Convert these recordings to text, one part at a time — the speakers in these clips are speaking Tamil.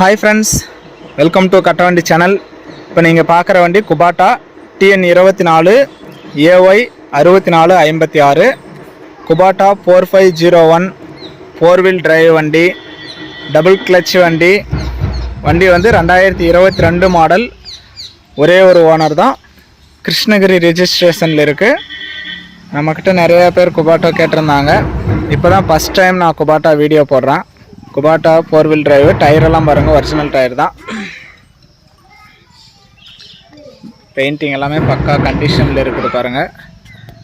ஹாய் ஃப்ரெண்ட்ஸ் வெல்கம் டு கட்ட வண்டி சேனல் இப்போ நீங்கள் பார்க்குற வண்டி குபாட்டா டிஎன் இருபத்தி நாலு ஏஒய் அறுபத்தி நாலு ஐம்பத்தி ஆறு Kubota four five zero one four wheel drive வண்டி டபுள் கிளச் வண்டி. வண்டி வந்து ரெண்டாயிரத்தி இருபத்தி ரெண்டு மாடல் ஒரே ஒரு ஓனர் தான். கிருஷ்ணகிரி ரிஜிஸ்ட்ரேஷனில் இருக்குது நம்மக்கிட்ட நிறைய பேர் குபாட்டோ கேட்டிருந்தாங்க. இப்போ தான் ஃபஸ்ட் டைம் நான் குபாட்டா வீடியோ போடுறேன். குபாட்டா ஃபோர் வீல் டிரைவ் டயரெல்லாம் பாருங்கள் ஒரிஜினல் டயர் தான். பெயிண்டிங் எல்லாமே பக்கா கண்டிஷனில் இருக்குது பாருங்கள்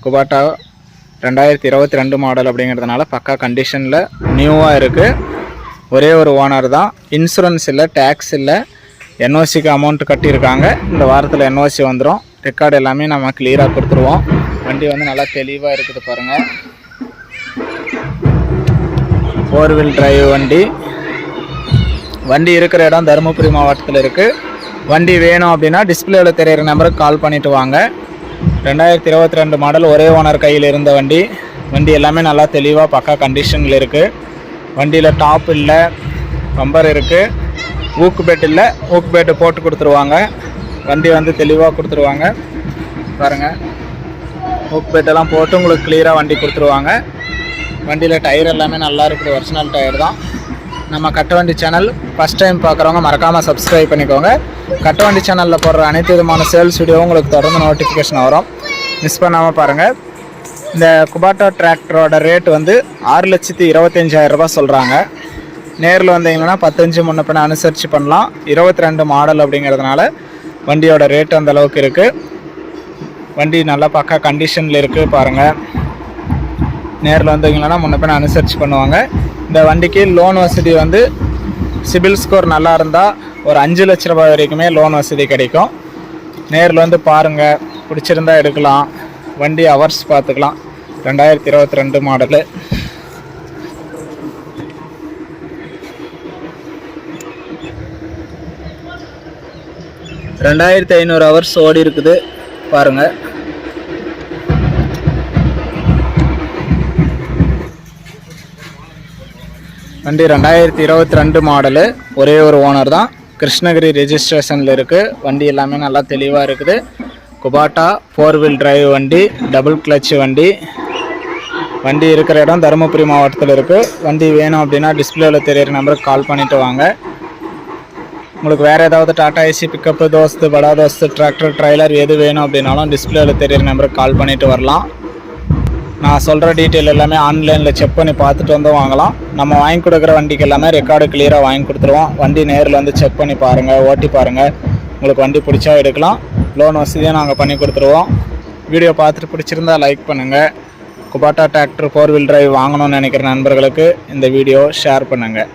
குபாட்டா ரெண்டாயிரத்தி இருபத்தி ரெண்டு மாடல் அப்படிங்கிறதுனால பக்கா கண்டிஷனில் நியூவாக இருக்குது ஒரே ஒரு ஓனர் தான். இன்சூரன்ஸ் இல்லை டேக்ஸ் இல்லை. என்ஓசிக்கு அமௌண்ட் கட்டியிருக்காங்க. இந்த வாரத்தில் என்ஓசி வந்துடும் ரெக்கார்டு எல்லாமே நம்ம கிளியராக கொடுத்துருவோம். வண்டி வந்து நல்லா தெளிவாக இருக்குது பாருங்கள் ஃபோர் வீல் டிரைவ் வண்டி. வண்டி இருக்கிற இடம் தருமபுரி மாவட்டத்தில் இருக்குது வண்டி வேணும் அப்படின்னா டிஸ்பிளேவில் தெரியிற நம்பருக்கு கால் பண்ணிவிட்டு வாங்க. ரெண்டாயிரத்தி இருபத்தி ரெண்டு மாடல் ஒரே ஓனர் கையில் இருந்த வண்டி. வண்டி எல்லாமே நல்லா தெளிவாக பக்கா கண்டிஷனில் இருக்குது வண்டியில் டாப் இல்லை பம்பர் இருக்குது ஊக்கு பெட் இல்லை ஊக்கு பெட்டு போட்டு கொடுத்துருவாங்க. வண்டி வந்து தெளிவாக கொடுத்துருவாங்க. பாருங்கள் ஊக்கு பெட்டெல்லாம் போட்டு உங்களுக்கு கிளியராக வண்டி கொடுத்துருவாங்க. வண்டியில் டயர் எல்லாமே நல்லா இருக்குது. ஒரிஜினல் டயர் தான். நம்ம கட்டவண்டி சேனல் ஃபஸ்ட் டைம் பார்க்குறவங்க மறக்காமல் சப்ஸ்கிரைப் பண்ணிக்கோங்க. கட்டவண்டி சேனலில் போடுற அனைத்து விதமான சேல்ஸ் வீடியோ உங்களுக்கு தொடர்ந்து நோட்டிஃபிகேஷன் வரும். மிஸ் பண்ணாமல் பாருங்கள் இந்த குபாட்டா டிராக்டரோட ரேட் வந்து ஆறு லட்சத்தி இருபத்தஞ்சாயிரம் ரூபா சொல்கிறாங்க நேரில் வந்தீங்கன்னா பத்தஞ்சு முன்ன பின்ன அனுசரித்து பண்ணலாம். இருபத்தி ரெண்டு மாடல் அப்படிங்கிறதுனால வண்டியோட ரேட் அந்த அளவுக்கு இருக்குது வண்டி நல்லா பக்கா கண்டிஷனில் இருக்குது பாருங்கள் நேரில் வந்தீங்கன்னா முன்ன பின் அனுசரித்து பண்ணுவாங்க. இந்த வண்டிக்கு லோன் வசதி வந்து சிபில் ஸ்கோர் நல்லா இருந்தால் ஒரு அஞ்சு லட்ச ரூபாய் வரைக்குமே லோன் வசதி கிடைக்கும். நேரில் வந்து பாருங்கள் பிடிச்சிருந்தா எடுக்கலாம். வண்டி ஹவர்ஸ் பார்த்துக்கலாம். ரெண்டாயிரத்தி இருபத்தி ரெண்டு மாடலு ரெண்டாயிரத்தி ஐநூறு ஹவர்ஸ் ஓடி இருக்குது. பாருங்கள் வண்டி ரெண்டாயிரத்தி இருபத்தி ரெண்டு மாடலு ஒரே ஒரு ஓனர் தான். கிருஷ்ணகிரி ரெஜிஸ்ட்ரேஷனில் இருக்குது வண்டி எல்லாமே நல்லா தெளிவாக இருக்குது. குபாட்டா ஃபோர் வீல் டிரைவ் வண்டி டபுள் கிளச் வண்டி. வண்டி இருக்கிற இடம் தருமபுரி மாவட்டத்தில் இருக்குது வண்டி வேணும் அப்படின்னா டிஸ்பிளேவில் தெரியிற நம்பருக்கு கால் பண்ணிவிட்டு வாங்க. உங்களுக்கு வேறு ஏதாவது டாடா ஏசி பிக்கப்பு தோஸ்து படா தோஸ்து டிராக்டர் ட்ரைலர் எது வேணும் அப்படின்னாலும் டிஸ்பிளேவில் தெரியிற நம்பருக்கு கால் பண்ணிவிட்டு வரலாம். நான் சொல்கிற டீட்டெயில் எல்லாமே ஆன்லைனில் செக் பண்ணி பார்த்துட்டு வந்து வாங்கலாம். நம்ம வாங்கி கொடுக்குற வண்டிக்கு எல்லாமே ரெக்கார்டு கிளியராக வாங்கி கொடுத்துருவோம். வண்டி நேரில் வந்து செக் பண்ணி பாருங்கள் ஓட்டி பாருங்கள் உங்களுக்கு வண்டி பிடிச்சா எடுக்கலாம். லோன் வசதியாக நாங்கள் பண்ணி கொடுத்துருவோம். வீடியோ பார்த்துட்டு பிடிச்சிருந்தா லைக் பண்ணுங்கள் Kubota tractor four wheel drive வாங்கணும்னு நினைக்கிற நண்பர்களுக்கு இந்த வீடியோ ஷேர் பண்ணுங்கள்